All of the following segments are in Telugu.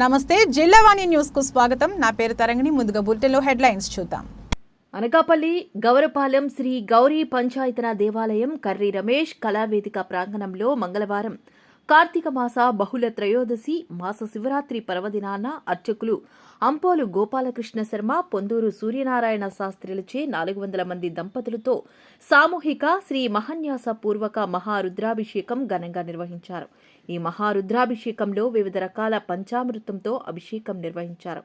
నమస్తే జిల్లావాణి న్యూస్కు స్వాగతం. నా పేరు తరంగిణి. ముందుగా బులెటిన్లో హెడ్లైన్స్ చూద్దాం. అనకాపల్లి గౌరపాలెం శ్రీ గౌరీ పంచాయతన దేవాలయం కర్రీ రమేష్ కళావేదిక ప్రాంగణంలో మంగళవారం కార్తీక మాస బహుళ త్రయోదశి మాస శివరాత్రి పర్వదినాన అర్చకులు అంపోలు గోపాలకృష్ణ శర్మ పొందూరు సూర్యనారాయణ శాస్త్రులచే నాలుగు వందల మంది దంపతులతో సామూహిక శ్రీ మహన్యాస పూర్వక మహారుద్రాభిషేకం ఘనంగా నిర్వహించారు. ఈ మహారుద్రాభిషేకంలో వివిధ రకాల పంచామృతంతో అభిషేకం నిర్వహించారు.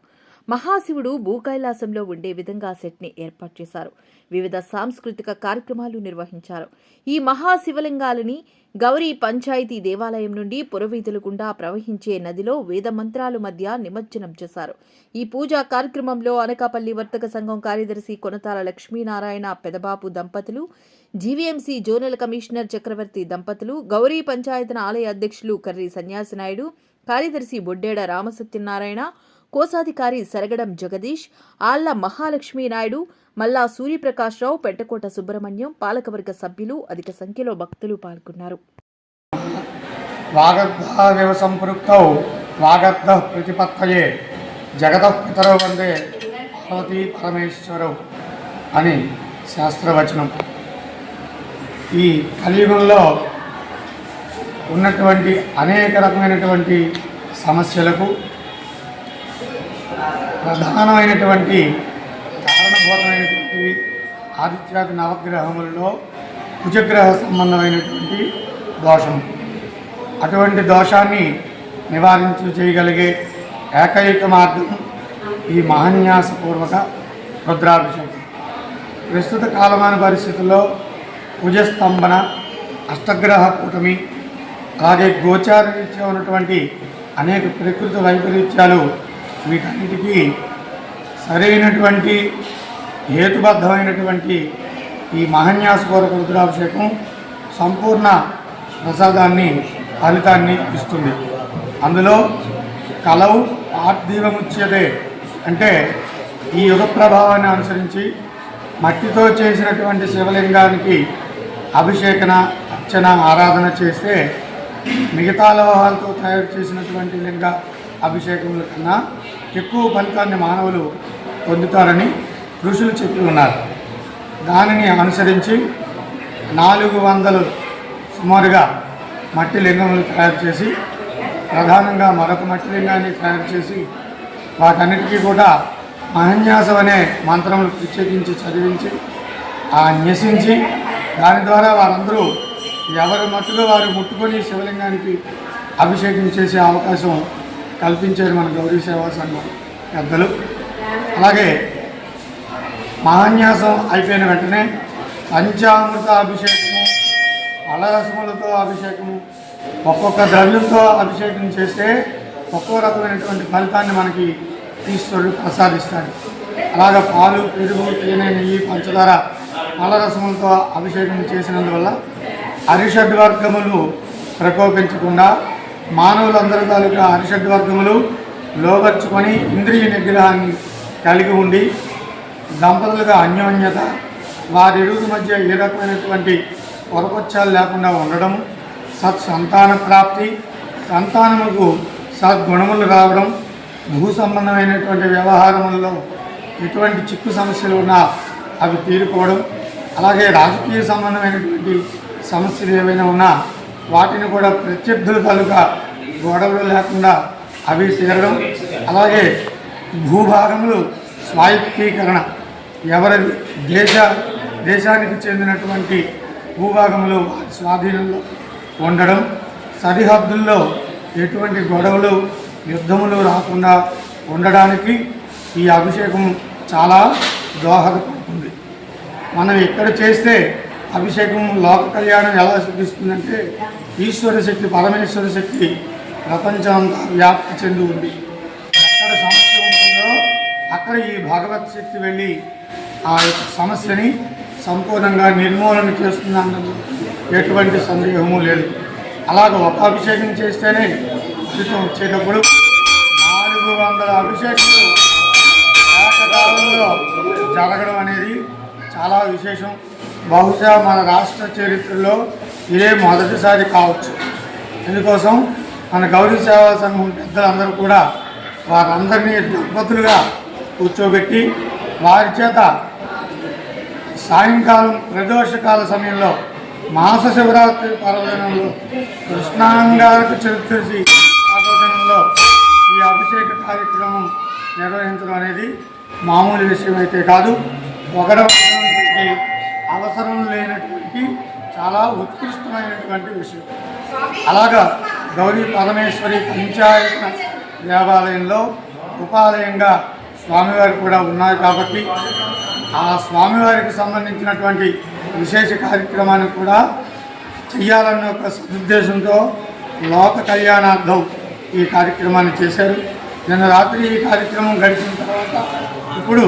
మహాశివుడు భూకైలాసంలో ఉండే విధంగా సెట్ని ఏర్పాటు చేశారు. వివిధ సాంస్కృతిక కార్యక్రమాలు నిర్వహించారు. ఈ మహాశివలింగాలని గౌరీ పంచాయతీ దేవాలయం నుండి పురవీధుల గుండా ప్రవహించే నదిలో వేద మంత్రాల మధ్య నిమజ్జనం చేశారు. ఈ పూజా కార్యక్రమంలో అనకాపల్లి వర్తక సంఘం కార్యదర్శి కొనతాల లక్ష్మీనారాయణ పెదబాపు దంపతులు జీవీఎంసీ జోనల్ కమిషనర్ చక్రవర్తి దంపతులు గౌరీ పంచాయతన ఆలయ అధ్యక్షులు కర్రి సన్యాసినాయుడు కార్యదర్శి బొడ్డేడ రామసత్యనారాయణ కోశాధికారి సరగడం జగదీష్ ఆళ్ళ మహాలక్ష్మీ నాయుడు మల్లా సూర్యప్రకాశ్రావు పెంటకోట సుబ్రహ్మణ్యం పాలకవర్గ సభ్యులు అధిక సంఖ్యలో భక్తులు పాల్గొన్నారు. ప్రతిపత్తయే వందే పార్వతీ అని శాస్త్రవచనం. ఈ కలియుగంలో ఉన్నటువంటి అనేక రకమైనటువంటి సమస్యలకు ప్రధానమైనటువంటి కారణభూతమైనటువంటివి ఆదిత్యాది నవగ్రహములలో కుజగ్రహ సంబంధమైనటువంటి దోషం అటువంటి దోషాన్ని నివారించు చేయగలిగే ఏకైక మార్గం ఈ మహాన్యాసపూర్వక రుద్రాభిషేకం. ప్రస్తుత కాలమాన పరిస్థితుల్లో కుజస్తంభన అష్టగ్రహ కూటమి అలాగే గోచార రీత్యా ఉన్నటువంటి అనేక ప్రకృతి వైపరీత్యాలు వీటన్నిటికీ సరైనటువంటి హేతుబద్ధమైనటువంటి ఈ మహన్యాసపూర్వక రుద్రాభిషేకం సంపూర్ణ ప్రసాదాన్ని ఫలితాన్ని ఇస్తుంది. అందులో కలవు పార్థివముచ్యతే అంటే ఈ యుగ ప్రభావాన్ని అనుసరించి మట్టితో చేసినటువంటి శివలింగానికి అభిషేకన అర్చన ఆరాధన చేస్తే మిగతా లోహాలతో తయారు చేసినటువంటి లింగ అభిషేకముల కన్నా ఎక్కువ ఫలితాన్ని మానవులు పొందుతారని ఋషులు చెప్పి ఉన్నారు. దానిని అనుసరించి నాలుగు వందలు సుమారుగా మట్టి లింగములు తయారు చేసి ప్రధానంగా మరొక మట్టి లింగాన్ని తయారు చేసి వాటన్నిటికీ కూడా మహన్యాసం అనే మంత్రములు ప్రత్యేకించి చదివించి ఆ న్యసించి దాని ద్వారా వారందరూ ఎవరి మట్టుగా వారు ముట్టుకొని శివలింగానికి అభిషేకం చేసే అవకాశం కల్పించారు మన గౌరీ సేవా సంఘం పెద్దలు. అలాగే మహాన్యాసం అయిపోయిన వెంటనే పంచామృత అభిషేకము అలరసములతో అభిషేకము ఒక్కొక్క ద్రవ్యంతో అభిషేకం చేస్తే ఒక్కో రకమైనటువంటి ఫలితాన్ని మనకి ఈశ్వరుడు ప్రసాదిస్తాడు. అలాగ పాలు పెరుగు తేనె నెయ్యి పంచదార ఫలరసములతో అభిషేకం చేసినందువల్ల అరిషడ్ వర్గములు ప్రకోపించకుండా మానవులందరి తాలూకా అరిషడ్ వర్గములు లోబర్చుకొని ఇంద్రియ నిగ్రహాన్ని కలిగి ఉండి దంపతులుగా అన్యోన్యత వారిరువురి మధ్య ఏ రకమైనటువంటి పొరపచ్చాలు లేకుండా ఉండడం సత్ సంతాన ప్రాప్తి సంతానముకు సద్గుణములు రావడం భూ సంబంధమైనటువంటి వ్యవహారములలో ఎటువంటి చిక్కు సమస్యలు ఉన్నా అవి తీరుకోవడం అలాగే రాజకీయ సంబంధమైనటువంటి సమస్యలు ఏవైనా ఉన్నా వాటిని కూడా ప్రత్యర్థుల తాలూకా గొడవలు లేకుండా అవి తీరడం అలాగే భూభాగములు స్వాయత్తీకరణ. ఎవరి దేశ దేశానికి చెందినటువంటి భూభాగములు స్వాధీనంలో ఉండడం సరిహద్దుల్లో ఎటువంటి గొడవలు యుద్ధములు రాకుండా ఉండడానికి ఈ అభిషేకం చాలా దోహదపడుతుంది. మనం ఎక్కడ చేస్తే అభిషేకం లోక కళ్యాణం ఎలా చూపిస్తుందంటే ఈశ్వర శక్తి పరమేశ్వర శక్తి ప్రపంచం వ్యాప్తి చెంది ఉంది. ఎక్కడ సమస్య ఉంటుందో అక్కడ ఈ భగవత్ శక్తి వెళ్ళి ఆ యొక్క సమస్యని సంపూర్ణంగా నిర్మూలన చేస్తుందన్నది ఎటువంటి సందేహము లేదు. అలాగ ఒక అభిషేకం చేస్తేనే ఫలితం వచ్చేటప్పుడు నాలుగు వందల అభిషేకాలు ఏకకాలంలో జరగడం అనేది చాలా విశేషం. బహుశా మన రాష్ట్ర చరిత్రలో ఇదే మొదటిసారి కావచ్చు. అందుకోసం మన గౌరీ సేవా సంఘం పెద్దలందరూ కూడా వారందరినీ దంపతులుగా కూర్చోబెట్టి వారి చేత సాయంకాలం ప్రదోషకాల సమయంలో మాస శివరాత్రి పర్వదినంలో కృష్ణాంగారకు చతుర్దశి పర్వదినంలో ఈ అభిషేక కార్యక్రమం నిర్వహించడం అనేది మామూలు విషయం అయితే కాదు ఒకడవ అవసరం లేనటువంటి చాలా ఉత్కృష్టమైనటువంటి విషయం. అలాగా గౌరీ పరమేశ్వరి పంచాయత దేవాలయంలో ఉపాలయంగా స్వామివారు కూడా ఉన్నారు కాబట్టి ఆ స్వామివారికి సంబంధించినటువంటి విశేష కార్యక్రమాన్ని కూడా చెయ్యాలన్న ఒక సదుద్దేశంతో లోక కళ్యాణార్థం ఈ కార్యక్రమాన్ని చేశారు. నిన్న రాత్రి ఈ కార్యక్రమం గడిచిన తర్వాత ఇప్పుడు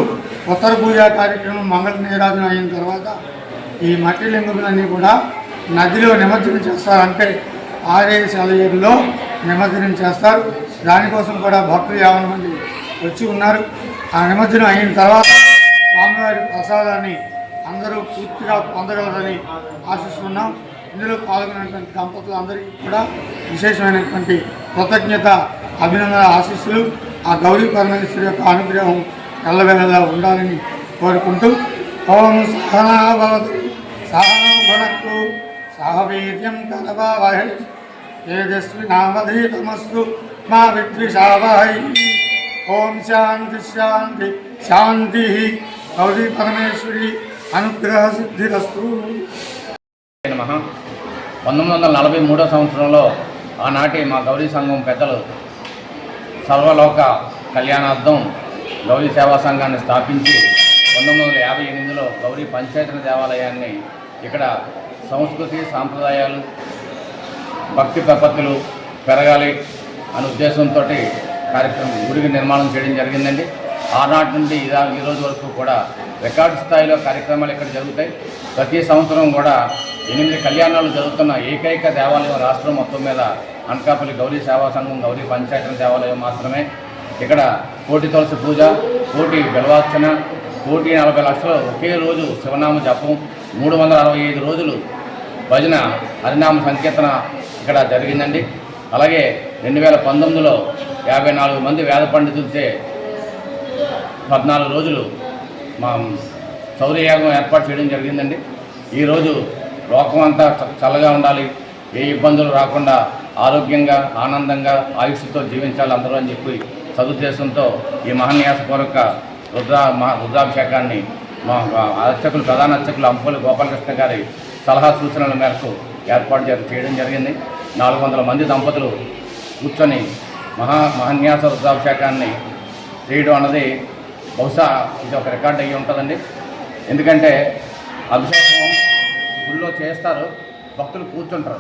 ఉత్తర పూజ కార్యక్రమం మంగళ నీరాజన అయిన తర్వాత ఈ మట్టి లింగములన్నీ కూడా నదిలో నిమజ్జనం చేస్తారంటే ఆరే సెలయేరులో నిమజ్జనం చేస్తారు. దానికోసం కూడా భక్తులు యాభై మంది వచ్చి ఉన్నారు. ఆ నిమజ్జనం అయిన తర్వాత స్వామివారి ప్రసాదాన్ని అందరూ పూర్తిగా పొందగలరని ఆశిస్తున్నాం. ఇందులో పాల్గొన్నటువంటి దంపతులు అందరికీ కూడా విశేషమైనటువంటి కృతజ్ఞత అభినందన ఆశీస్సులు ఆ గౌరీ పరమేశ్వరి యొక్క అనుగ్రహం ఎల్లవేళలా ఉండాలని కోరుకుంటూ ఓం సహనా భవతు సహవీర్యం భునక్తు తేజస్వి నామధీతమస్తు మా విద్విషావహై. ఓం శాంతి శాంతి శాంతి గౌరీ పరమేశ్వరి అనుగ్రహ సిద్ధిరస్తు. పంతొమ్మిది వందల నలభై మూడో సంవత్సరంలో ఆనాటి మా గౌరీ సంఘం పెద్దలు సర్వలోక కళ్యాణార్థం గౌరీ సేవా సంఘాన్ని స్థాపించి పంతొమ్మిది వందల యాభై ఎనిమిదిలో గౌరీ పంచాయతన దేవాలయాన్ని ఇక్కడ సంస్కృతి సాంప్రదాయాలు భక్తి ప్రపత్తులు పెరగాలి అనే ఉద్దేశంతో కార్యక్రమం గుడికి నిర్మాణం చేయడం జరిగిందండి. ఆనాటి నుండి ఇదా ఈ రోజు వరకు కూడా రికార్డు స్థాయిలో కార్యక్రమాలు ఇక్కడ జరుగుతాయి. ప్రతి సంవత్సరం కూడా ఎనిమిది కళ్యాణాలు జరుగుతున్న ఏకైక దేవాలయం రాష్ట్రం మొత్తం మీద అనకాపల్లి గౌరీ సేవా సంఘం గౌరీ పంచాయతీ దేవాలయం మాత్రమే. ఇక్కడ కోటి తులసి పూజ కోటి గెలవార్చన కోటి నలభై లక్షలు ఒకే రోజు శివనామ జపం మూడు వందల అరవై ఐదు రోజులు భజన హరినామ సంకీర్తన ఇక్కడ జరిగిందండి. అలాగే రెండు వేల పంతొమ్మిదిలో యాభై నాలుగు మంది వేద పండితులచే పద్నాలుగు రోజులు మా సౌర్యయాగం ఏర్పాటు చేయడం జరిగిందండి. ఈరోజు లోకం అంతా చ- చల్లగా ఉండాలి. ఏ ఇబ్బందులు రాకుండా ఆరోగ్యంగా ఆనందంగా ఆయుష్తో జీవించాలి అందరూ అని చెప్పి సదుద్దేశంతో ఈ మహాన్యాసపూర్వక రుద్రా మహా రుద్రాభిషేకాన్ని మా మా అర్చకులు ప్రధాన అర్చకులు అంపూలి గోపాలకృష్ణ గారి సలహా సూచనల మేరకు ఏర్పాటు చే- చేయడం జరిగింది. నాలుగు వందల మంది దంపతులు కూర్చొని మహా మహాన్యాస రుద్రాభిషేకాన్ని చేయడం అన్నది బహుశా ఇది ఒక రికార్డ్ అయ్యి ఉంటుందండి. ఎందుకంటే అభిషేకం గుళ్ళో చేస్తారు భక్తులు కూర్చుంటారు.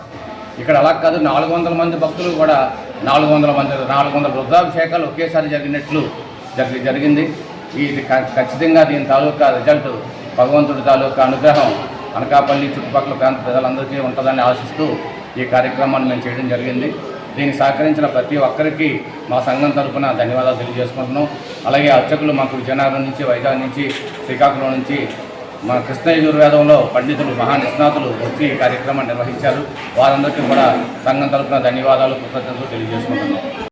ఇక్కడ అలా కాదు నాలుగు వందల మంది భక్తులు కూడా నాలుగు వందల మంది నాలుగు వందల రుద్రాభిషేకాలు ఒకేసారి జరిగినట్లు జరిగి జరిగింది. ఇది ఖచ్చితంగా దీని తాలూకా రిజల్ట్ భగవంతుడి తాలూకా అనుగ్రహం అనకాపల్లి చుట్టుపక్కల ప్రాంత ప్రజలందరికీ ఉంటుందని ఆశిస్తూ ఈ కార్యక్రమాన్ని మేము చేయడం జరిగింది. దీనికి సహకరించిన ప్రతి ఒక్కరికి మా సంఘం తరఫున ధన్యవాదాలు తెలియజేసుకుంటున్నాం. అలాగే అర్చకులు మాకు విజయనగరం నుంచి వైజాగ్ నుంచి శ్రీకాకుళం నుంచి మా కృష్ణ యజుర్వేదంలో పండితులు మహా నిష్ణాతులు వచ్చి కార్యక్రమం కార్యక్రమాన్ని నిర్వహించారు. వారందరికీ కూడా సంఘం తరఫున ధన్యవాదాలు కృతజ్ఞతలు తెలియజేసుకుంటున్నాం.